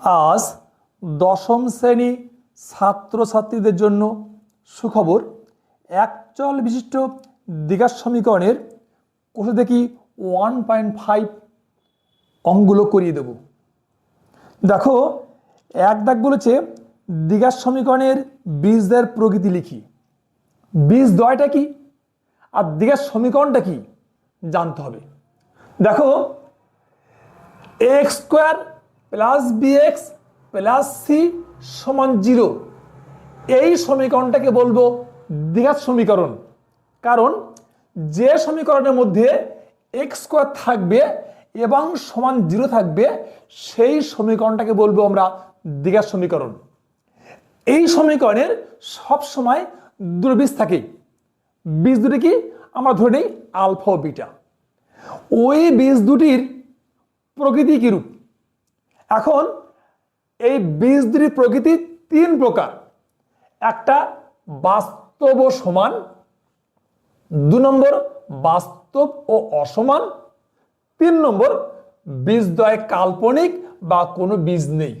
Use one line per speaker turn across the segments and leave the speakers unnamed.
আজ দশম শ্রেণি ছাত্রছাত্রীদের জন্য সুখবর এক চল বিশিষ্ট দ্বিঘাত সমীকরণের কোষে দেখি ওয়ান পয়েন্ট ফাইভ অঙ্কগুলো করিয়ে দেব। দেখো, এক দাগ বলেছে দ্বিঘাত সমীকরণের বীজদের প্রকৃতি লিখি। বীজ দয়টা কি? আর দ্বিঘাত সমীকরণটা কি? জানতে হবে। দেখো x square plus bx plus c সমান জিরো। এই সমীকরণটাকে বলব দ্বিঘাত সমীকরণ। কারণ যে সমীকরণের মধ্যে এক্স স্কোয়ার থাকবে এবং সমান জিরো থাকবে, সেই সমীকরণটাকে বলব আমরা দ্বিঘাত সমীকরণ। এই সমীকরণের সব সময় দুটো বীজ থাকে। বীজ দুটি কি? আমরা ধরে নিই আলফা বিটা। ওই বীজ দুটির প্রকৃতি কিরূপ? এখন এই বীজ দুটির প্রকৃতি তিন প্রকার। একটা বাস্তব ও সমান, দু নম্বর বাস্তব ও অসমান, তিন নম্বর বীজদ্বয় কাল্পনিক বা কোনো বীজ নেই।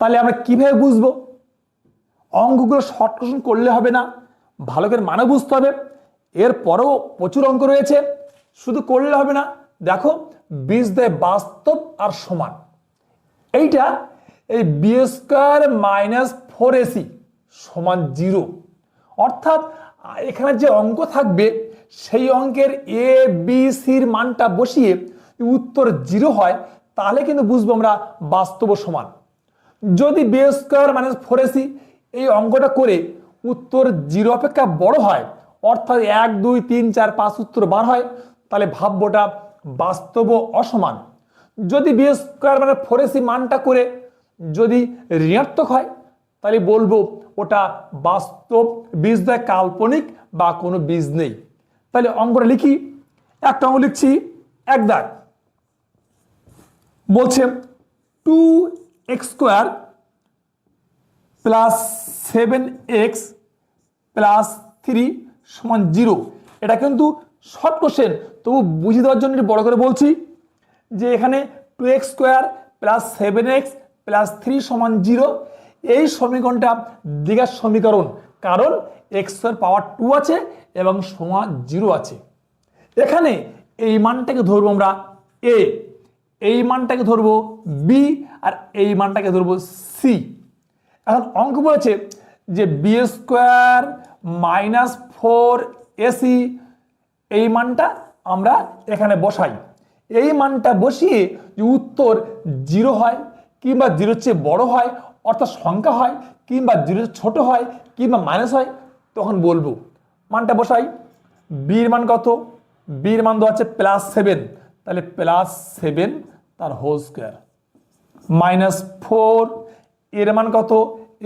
তাহলে আমরা কীভাবে বুঝব? অঙ্কগুলো শর্ট কোশ্চেন করলে হবে না, ভালো করে মানে বুঝতে হবে। এরপরেও প্রচুর অঙ্ক রয়েছে, শুধু করলে হবে না। দেখো বীজ দেয় বাস্তব আর সমান। এইটা এই b square minus four ac সমান জিরো অর্থাৎ এখানে যে অঙ্ক থাকবে, সেই অঙ্কের এ বি সির মানটা বসিয়ে উত্তর জিরো হয়, তাহলে কিন্তু বুঝব আমরা বাস্তব সমান। যদি b square minus four ac এই অঙ্কটা করে উত্তর জিরো অপেক্ষা বড় হয়, অর্থাৎ এক, দুই, তিন, চার, পাঁচ উত্তর বার হয়, তাহলে ভাব্যটা বাস্তব অসমান। যদি বি স্কোয়ার মানে ফোর এসি মানটা করে যদি ঋণাত্মক হয়, তাহলে বলব ওটা বাস্তব বীজ দেয় কাল্পনিক বা কোনো বীজ নেই। তাহলে অঙ্কটা লিখি। একটা অঙ্ক লিখছি, এক দাগ। বলছে two x square plus seven x plus three সমান জিরো এটা কিন্তু শর্ট কোশ্চেন তবু বুঝিয়ে দেওয়ার জন্য একটু বড় করে বলছি যে এখানে two x square plus seven x plus three সমান জিরো এই সমীকরণটা দ্বিঘাত সমীকরণ। কারণ এক্সের পাওয়ার টু আছে এবং সমান জিরো আছে। এখানে এই মানটাকে ধরবো আমরা এ এই মানটাকে ধরবো বি আর এই মানটাকে ধরবো সি এখন অঙ্ক বলেছে যে b square minus four ac এই মানটা আমরা এখানে বসাই। এই মানটা বসিয়ে উত্তর জিরো হয় কিংবা জিরোর চেয়ে বড় হয়, অর্থাৎ সংখ্যা হয় কিংবা জিরো ছোট হয় কিংবা মাইনাস হয়, তখন বলব। মানটা বসাই। বির মান কত? বির মান দেওয়া আছে প্লাস সেভেন তাহলে প্লাস সেভেন তার হোল স্কোয়ার মাইনাস ফোর এর মান কত?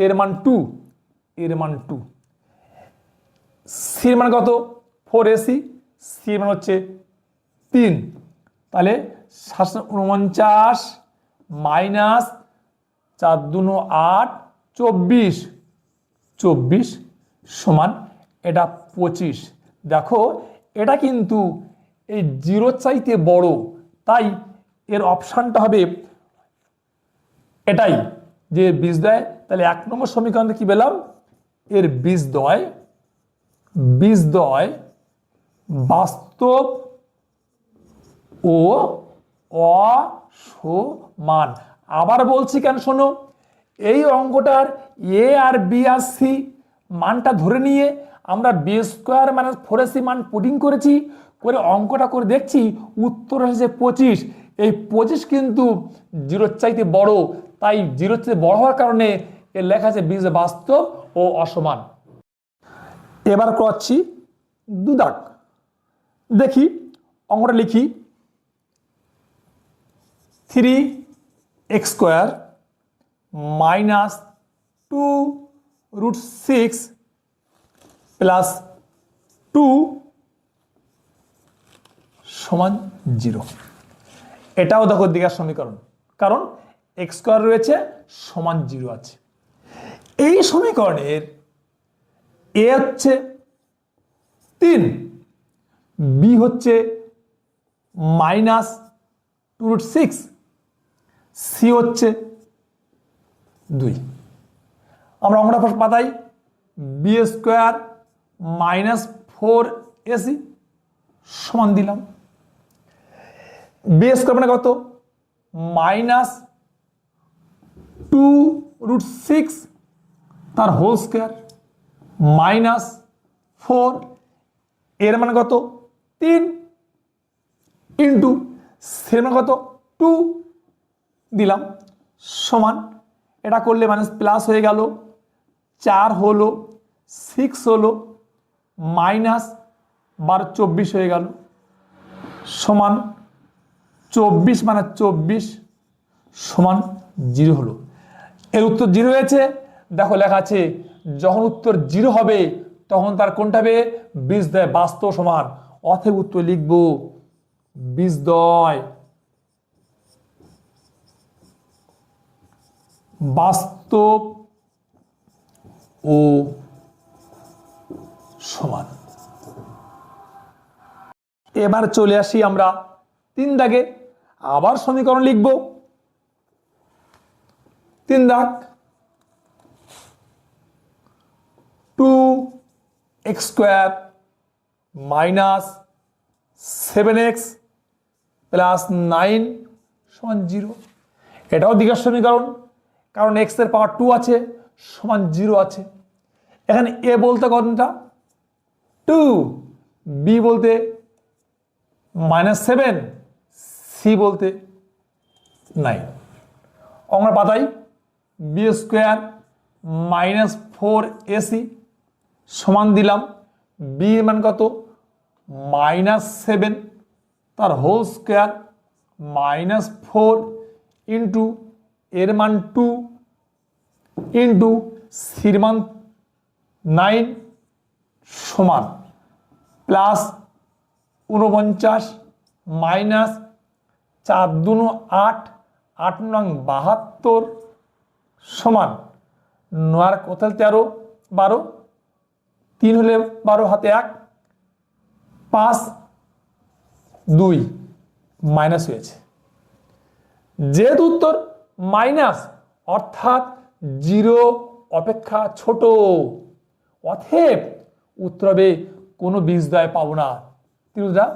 এর মান টু এর মান টু সির মান কত? ফোর এসি সির মান হচ্ছে তিন। তাহলে সাতশো উনপঞ্চাশ মাইনাস চার দুনো আট চব্বিশ। চব্বিশ সমান এটা পঁচিশ। দেখো, এটা কিন্তু এই জিরো চাইতে বড়। তাই এর অপশানটা হবে এটাই। যে বীজ দেয়, তাহলে এক নম্বর সমীকরণ কি পেলাম? এর বীজ দয় বীজ দয় বাস্তব ও অসমান। আবার বলছি কেন শোনো, এই অঙ্কটার এ আর বি আর সি মানটা ধরে নিয়ে আমরা বি স্কোয়ার মানে ফোর সি মান পুটিং করেছি, করে অঙ্কটা করে দেখছি উত্তর এসেছে পঁচিশ। এই পঁচিশ কিন্তু জিরোর চাইতে বড়, তাই জিরোর চাইতে বড় হওয়ার কারণে এ লেখা আছে বীজ বাস্তব ও অসমান। এবার করছি দু দাগ দেখি, অঙ্কটা লিখি। Three x square minus two root six plus two সমান জিরো এটাও দেখো দিঘার সমীকরণ। কারণ এক্স স্কোয়ার রয়েছে, সমান জিরো আছে। এই সমীকরণের এ হচ্ছে তিন। বি হচ্ছে minus two root six c হচ্ছে দুই। আমরা অঙ্কটা পাতাই b square minus four ac সমান দিলাম। বি স্কোয়ার মানে কত? মাইনাস টু রুট সিক্স তার হোল স্কোয়ার মাইনাস ফোর এর মানে কত? তিন ইন্টু সের মানে কত? টু দিলাম। সমান। এটা করলে মাইনাস প্লাস হয়ে গেল। চার হলো সিক্স হলো মাইনাস বারো চব্বিশ হয়ে গেল। সমান চব্বিশ মানে চব্বিশ, সমান জিরো হলো। এর উত্তর জিরো হয়েছে। দেখো লেখা আছে, যখন উত্তর জিরো হবে, তখন তার কোনটা হবে? বীজ দেয় বাস্তব সমান। অথব উত্তর লিখব বীজ দয় বাস্তব ও সমান। এবার চলে আসি আমরা তিন দাগে। আবার সমীকরণ লিখব। তিন দাগ। Two x square minus seven x plus nine সমান জিরো। এটাও দ্বিঘাত সমীকরণ, কারণ এক্সের পাওয়ার টু আছে, সমান জিরো আছে। এখানে এ বলতে কোনটা? টু। বি বলতে মাইনাস সেভেন, সি বলতে নাইন। আমরা পাতাই b square minus four ac সমান দিলাম। বি মান কত? মাইনাস সেভেন তার whole square minus four into এর মান টু ইন্টু সির মান নাইন সমান প্লাস উনপঞ্চাশ মাইনাস চার দুনো আট আট নং বাহাত্তর সমান নয়ার কোথাল তেরো? বারো। তিন হলে বারো, হাতে এক। পাঁচ দুই মাইনাস হয়েছে। যেহেতু উত্তর মাইনাস, অর্থাৎ জিরো অপেক্ষা ছোট অথেব উত্তর হবে কোনো বীজদয় পাবো না। তিরুদা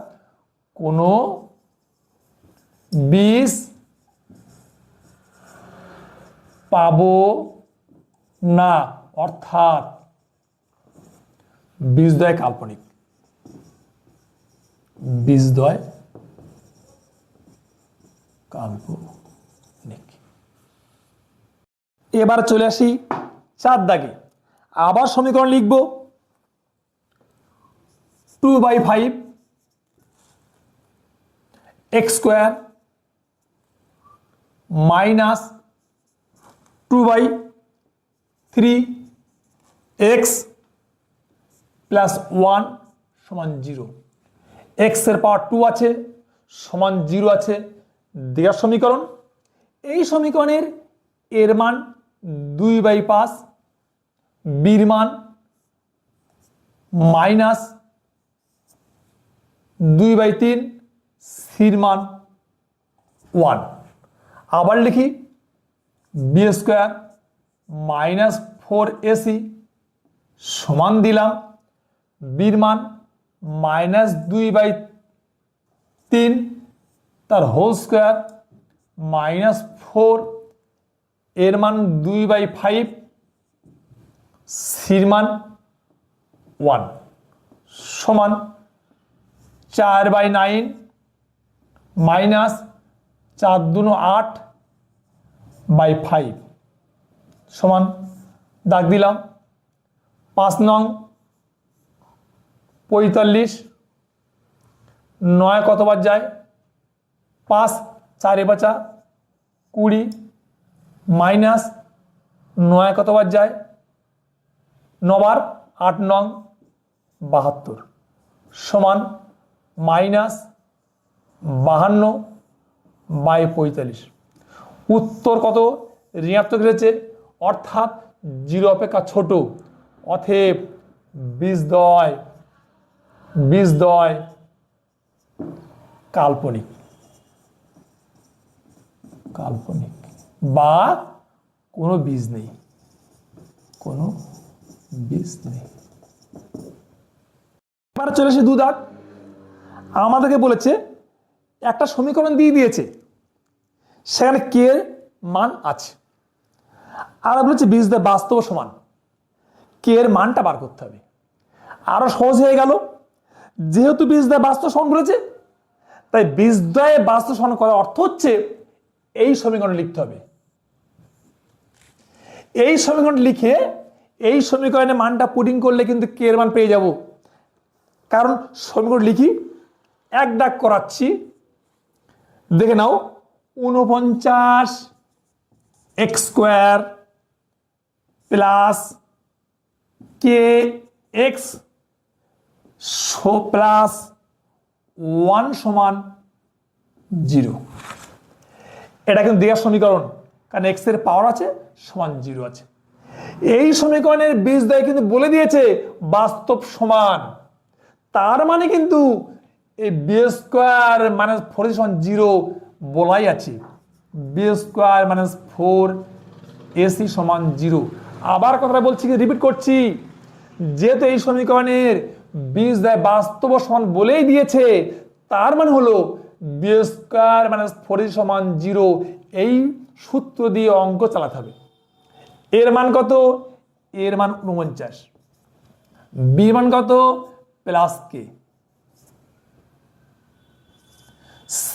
কোনো বীজ পাবো না, অর্থাৎ বীজদয় কাল্পনিক। বীজদয় কাল্পনিক এবার চলে আসি চার দাগে। আবার সমীকরণ লিখব। Two by five x square minus two by three x plus one সমান জিরো এক্সের পাওয়ার টু আছে, সমান জিরো আছে। দেওয়ার সমীকরণ, এই সমীকরণের এর মান দুই বাই পাঁচ বির মান মাইনাস দুই বাই তিন সির মান ওয়ান আবার লিখি b square minus four ac সমান দিলাম বির মান মাইনাস দুই বাই তিন, তার হোল স্কোয়ার মাইনাস ফোর, এর মান দুই বাই ফাইভ, সির মান ওয়ান, সমান চার বাই নাইন, মাইনাস চার দুনো আট বাই ফাইভ, সমান, দাগ দিলাম, পাঁচ নং পঁয়তাল্লিশ, নয় কতবার যায়? পাঁচ, চারে বাঁচা, কুড়ি, মাইনাস নয় কতবার যায়? নবার আট নং বাহাত্তর, সমান মাইনাস বাহান্ন বাই পঁয়তাল্লিশ। উত্তর কত? ঋণাত্মক রয়েছে, অর্থাৎ জিরো অপেক্ষা ছোট অথেব বীজদয় বীজদয় কাল্পনিক। কাল্পনিক। বা কোনো বীজ নেই। কোনো বীজ নেই। এবার চলে এসে দু দাগ আমাদেরকে বলেছে, একটা সমীকরণ দিয়ে দিয়েছে। সেখানে কে মান আছে? আর বলেছে বীজ বাস্তব সমান। কে এর মানটা বার করতে হবে। আরও সহজ হয়ে গেল। যেহেতু বীজ দেয় বাস্তব সমান বলেছে তাই বীজ দেয় বাস্তব সমান করার অর্থ হচ্ছে এই সমীকরণ লিখতে হবে। এই সমীকরণ লিখে এই সমীকরণে মানটা পুটিং করলে কিন্তু কে এর মান পেয়ে যাব। কারণ সমীকরণ লিখি, এক ডাক করাচ্ছি। দেখে নাও উনপঞ্চাশ x square plus k x plus one সমান জিরো। এটা কিন্তু দেওয়ার সমীকরণ, কারণ এক্সের পাওয়ার আছে, সমান জিরো আছে। এই সমীকরণের বীজ দেয় কিন্তু বলে দিয়েছে, বাস্তব সমান। তার মানে কিন্তু এই বি স্কোয়ার মাইনাস ফোর সমান জিরো বলাই আছে। B square minus four ac সমান জিরো। আবার কথাটা বলছি কি রিপিট করছি। যেহেতু এই সমীকরণের বীজ দেয় বাস্তব সমান বলেই দিয়েছে। তার মানে হলো বি স্কোয়ার মাইনাস ফোর সমান জিরো এই সূত্র দিয়ে অঙ্ক চালাতে হবে। এর মান কত? এর মান উনপঞ্চাশ বি মান কত? প্লাস কে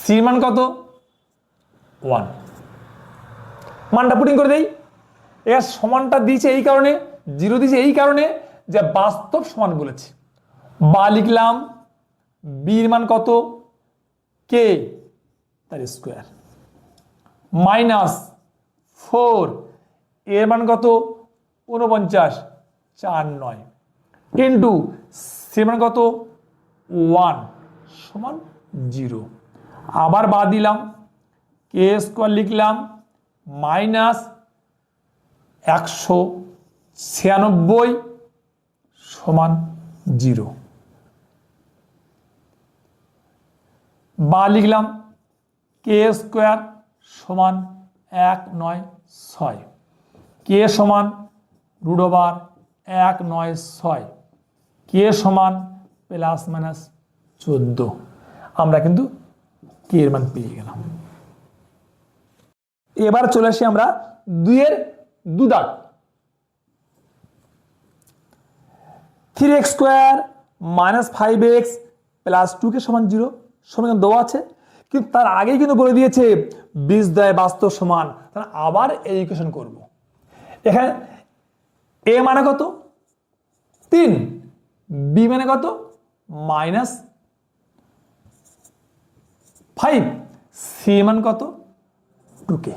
সি মান কত? ওয়ান মানটা পুটিং করে দেই। এর সমানটা দিয়েছে এই কারণে জিরো দিয়েছে এই কারণে যে বাস্তব সমান বলেছে। বা লিখলাম বির মান কত? কে তার স্কোয়ার মাইনাস ফোর এর মান কত? উনপঞ্চাশ চার নয়। ইন্টু সি মান কত? ওয়ান সমান জিরো আবার বাদ দিলাম কে স্কোয়ার লিখলাম মাইনাস একশো ছিয়ানব্বই, সমান জিরো বা লিখলাম কে স্কোয়ার সমান এক নয় ছয়। কে সমান ওভার এক নয় ছয়। কে সমান প্লাস মাইনাস চোদ্দ। আমরা কিন্তু কে এর মান পেয়ে গেলাম। এবার চলে আসি আমরা দুইয়ের দু দাগ three x square minus five x plus two কে সমান জিরো সমীকরণ দেওয়া আছে। কিন্তু তার আগেই কিন্তু বলে দিয়েছে, বীজ দেয় বাস্তব সমান। তাহলে আবার এই ইকুয়েশন করব। এখানে এ মানে কত? তিন। বি মানে কত? মাইনাস ফাইভ সি মান কত? টু কে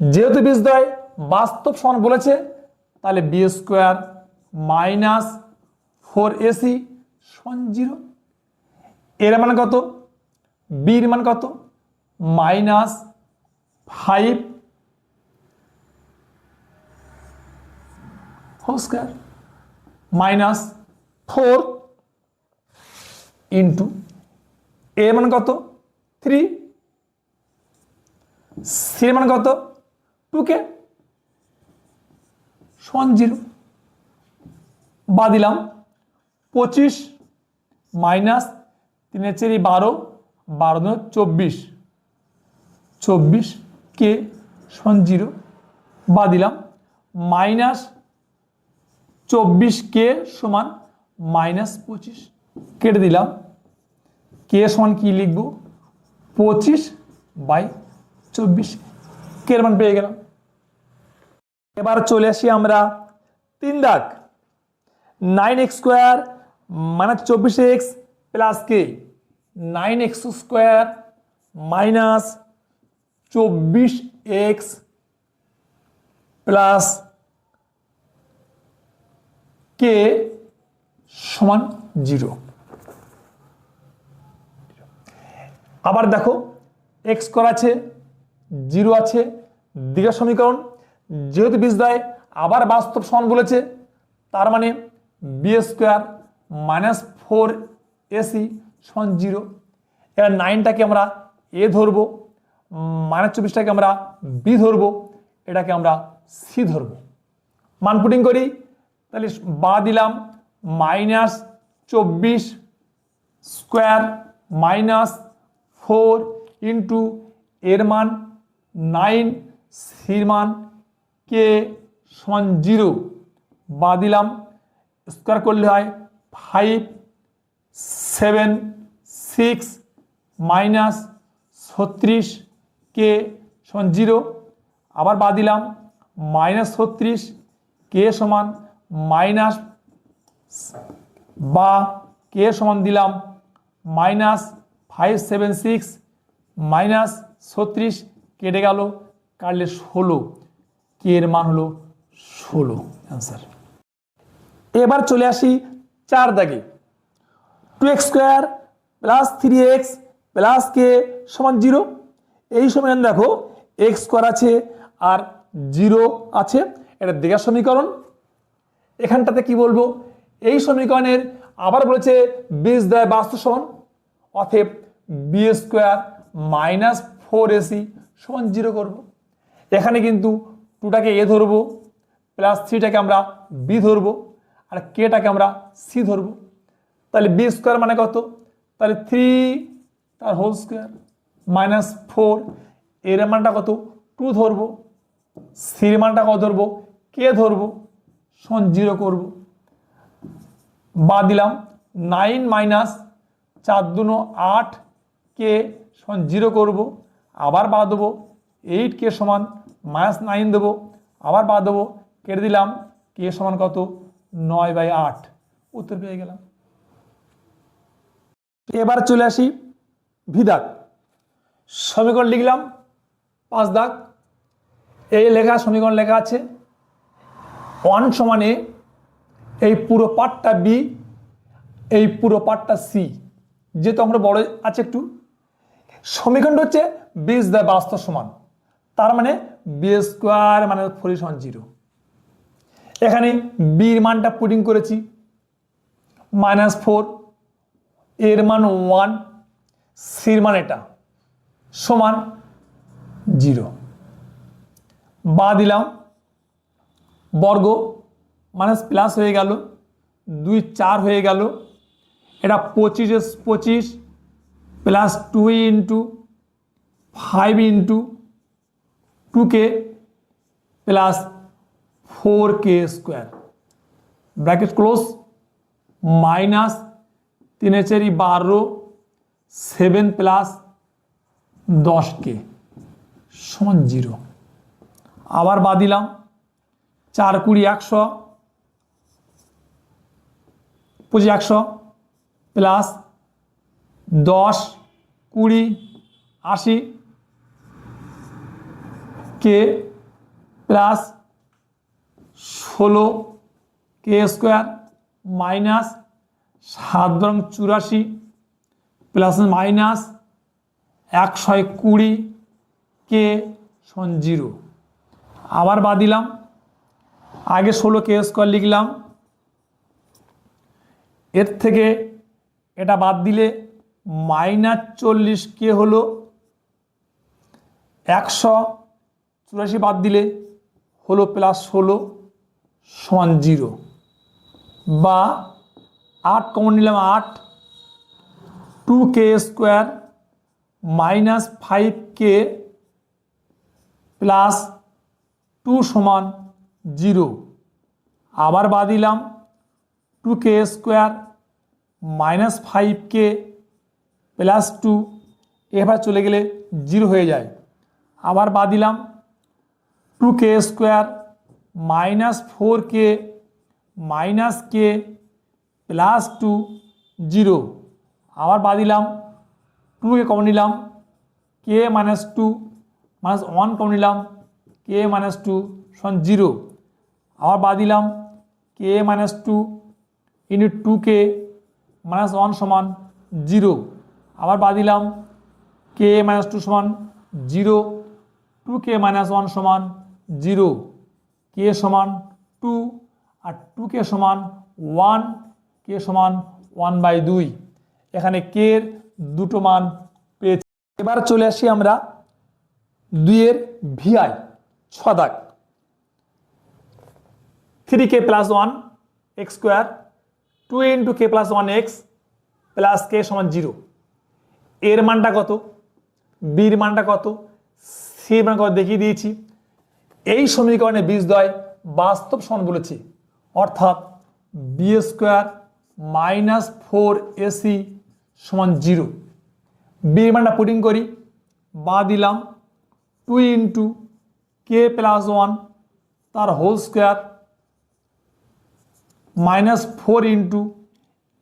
যেহেতু বীজ দেয় বাস্তব সমান বলেছে, তাহলে b square minus four ac সমান জিরো এর মান কত? বির মান কত? Minus five whole square minus four into এর মান কত? থ্রি। সির মান কত? টু কে সমান জিরো। বা দিলাম। পঁচিশ মাইনাস তিনের চেরি বারো বারো দুই চব্বিশ। চব্বিশ কে সমান জিরো? বা দিলাম, মাইনাস চব্বিশ কে সমান মাইনাস পঁচিশ। কেটে দিলাম, কে সমান কি লিখব? পঁচিশ বাই চব্বিশ। কে এর মান পেয়ে গেলাম? এবার চলে আসি আমরা তিন দাগ। নাইন এক্স স্কোয়ার মাইনাস চব্বিশ x plus k? Nine x square minus চব্বিশ এক্স প্লাস কে সমান জিরো। আবার দেখো, এক্স করা আছে, জিরো আছে দ্বিঘাত সমীকরণ যেহেতু বীজ দেয়, আবার বাস্তব সমান বলেছে, তার মানে B square minus four AC সমান জিরো এবার নাইনটাকে আমরা এ ধরবো মাইনাস চব্বিশটাকে আমরা বি ধরবো, এটাকে আমরা সি ধরবো। মান পুটিং করি, তাহলে বা দিলাম মাইনাস চব্বিশ স্কোয়ার মাইনাস ফোর ইন্টু এর মান নাইন সির মান কে সমান জিরো বা দিলাম স্কোয়ার করলে হয় ফাইভ সেভেন, সিক্স, মাইনাস ছত্রিশ কে সমান জিরো। আবার বাদ দিলাম, মাইনাস ছত্রিশ কে সমান মাইনাস বা কে সমান দিলাম, minus five, seven, six, minus ছত্রিশ কেটে গেল, কাটলে ষোলো। কে এর মান হলো ষোলো অ্যান্সার এবার চলে আসি চার দাগে। Two x square plus three x plus k সমান জিরো এই সময় দেখো এক্স স্কোয়ার আছে আর জিরো আছে। এটা দেখার সমীকরণ। এখানটাতে কি বলব? এই সমীকরণের আবার বলেছে বীজ দেয় বাস্তু সমান অথব B square minus four AC সমান জিরো করব। এখানে কিন্তু টুটাকে এ ধরবো প্লাস থ্রিটাকে আমরা বি ধরবো, আর কেটাকে আমরা সি ধরবো। তাহলে বি স্কোয়ার মানে কত? তাহলে থ্রি তার হোল স্কোয়ার মাইনাস ফোর এর মানটা কত? টু ধরবো। সির মানটা কত ধরবো? কে ধরবো। সন জিরো করব। বাদ দিলাম নাইন মাইনাস চার দুনো আট কে সমান জিরো করব। আবার বাদ দেবো এইট কে সমান মাইনাস নাইন দেবো। আবার বাদ দেবো, কেটে দিলাম কে সমান কত? নয় বাই আট। উত্তর পেয়ে গেলাম। এবার চলে আসি ভিদাক সমীকরণ লিখলাম, পাঁচ দাগ। এই লেখা, সমীকরণ লেখা আছে। ওয়ান সমানে এই পুরো পার্টটা বি, এই পুরো পার্টটা সি। যেহেতু আমরা বড় আছে একটু। সমীকরণটা হচ্ছে বিস দ্য বাস্তব সমান। তার মানে বি স্কোয়ার মানে ফোর সমান জিরো। এখানে বির মানটা পুটিং করেছি। Minus four. এর মান ওয়ান সির মান এটা, সমান জিরো। বা দিলাম, বর্গ মাইনাস প্লাস হয়ে গেল, দুই চার হয়ে গেল, এটা পঁচিশ পঁচিশ, plus two into five into two k, plus four k square. Bracket close, minus তিনে চারি বারো সেভেন প্লাস দশ কে সমান জিরো আবার বাদ দিলাম, চার কুড়ি একশো, পঁচিশ একশো প্লাস দশ কুড়ি আশি কে প্লাস ষোলো কে স্কোয়ার মাইনাস সাত বরং চুরাশি প্লাস মাইনাস একশো কুড়ি কে সন জিরো। আবার বাদ দিলাম। আগে ষোলো কে স্কোয়ার লিখলাম। এর থেকে এটা বাদ দিলে মাইনাস চল্লিশ কে হলো একশো। চুরাশি বাদ দিলে হলো প্লাস ষোলো সমান জিরো। বা আট কমন নিলাম আট। Two k square minus five k plus two সমান জিরো আবার বাদ দিলাম two k square minus five k plus two এবার চলে গেলে জিরো হয়ে যায়। আবার বাদ দিলাম two k square minus four k minus k plus two zero. আবার বাদ দিলাম টুকে কমন নিলাম k minus two minus one common নিলাম কে মাইনাস টু সমান জিরো আবার বাদ দিলাম k minus two into two k minus one সমান জিরো আবার বাদ দিলাম কে মাইনাস টু সমান zero two k minus one সমান জিরো কে সমান টু আর টু কে সমান ওয়ান কে সমান ওয়ান বাই দুই? এখানে কে এর দুটো মান পেয়েছি। এবার চলে আসি আমরা দুইয়ের ভিআই ছ দাগ three k plus one x square, two into k plus one x plus k সমান জিরো। এর মানটা কত? বির মানটা কত? সির মান কত দেখিয়ে দিয়েছি। এই সমীকরণে বীজদ্বয় বাস্তব সমান বলেছি। অর্থাৎ B square minus four AC সমান জিরো। বির মানটা পুটিং করি, বা দিলাম two into k plus one তার whole square minus four into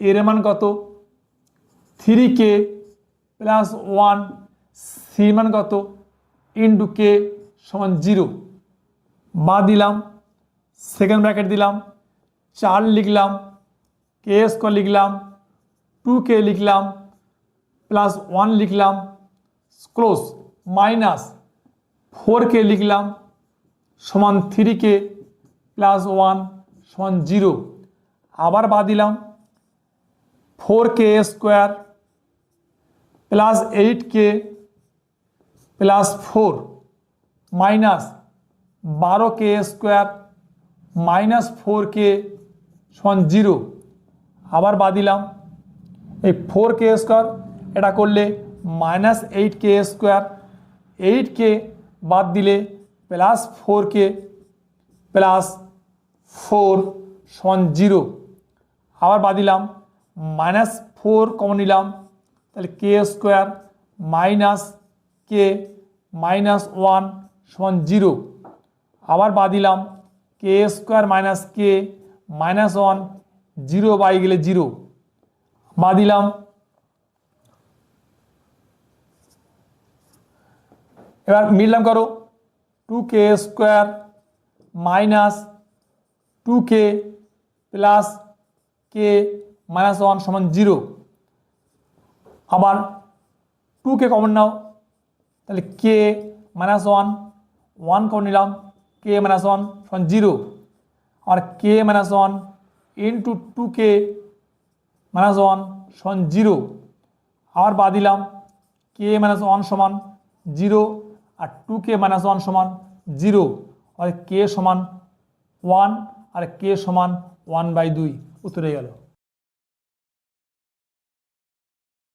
এর মান কত? Three k plus one C মান কত? ইন্টু কে সমান জিরো। বা দিলাম সেকেন্ড ব্র্যাকেট দিলাম, চার লিখলাম কে স্কোয়ার লিখলাম টু কে লিখলাম প্লাস ওয়ান লিখলাম ক্লোজ মাইনাস ফোর কে লিখলাম সমান থ্রি কে প্লাস ওয়ান সমান জিরো আবার বাদ দিলাম four k square plus eight k plus four minus বারো k square minus four k সমান জিরো আবার বাদ দিলাম। এই ফোর কে স্কোয়ার এটা করলে minus eight k square eight k বাদ দিলে plus four k plus four সমান জিরো আবার বাদ দিলাম মাইনাস ফোর কমন নিলাম, তাহলে k square minus k minus one সমান জিরো আবার বাদ দিলাম k square minus k minus one zero by গেলে জিরো। বাদ দিলাম। এবার মিললাম করো two k square minus two k plus k minus one সমান জিরো। আবার টু কে কমন নাও। তাহলে k minus one one common নিলাম। কে মাইনাস ওয়ান সমান জিরো। আর k minus one into two k minus one সমান zero আবার বা দিলাম k minus one সমান জিরো আর টু কে মাইনাস ওয়ান সমান জিরো আর কে সমান ওয়ান আর কে সমান ওয়ান বাই দুই। উত্তরে গেল।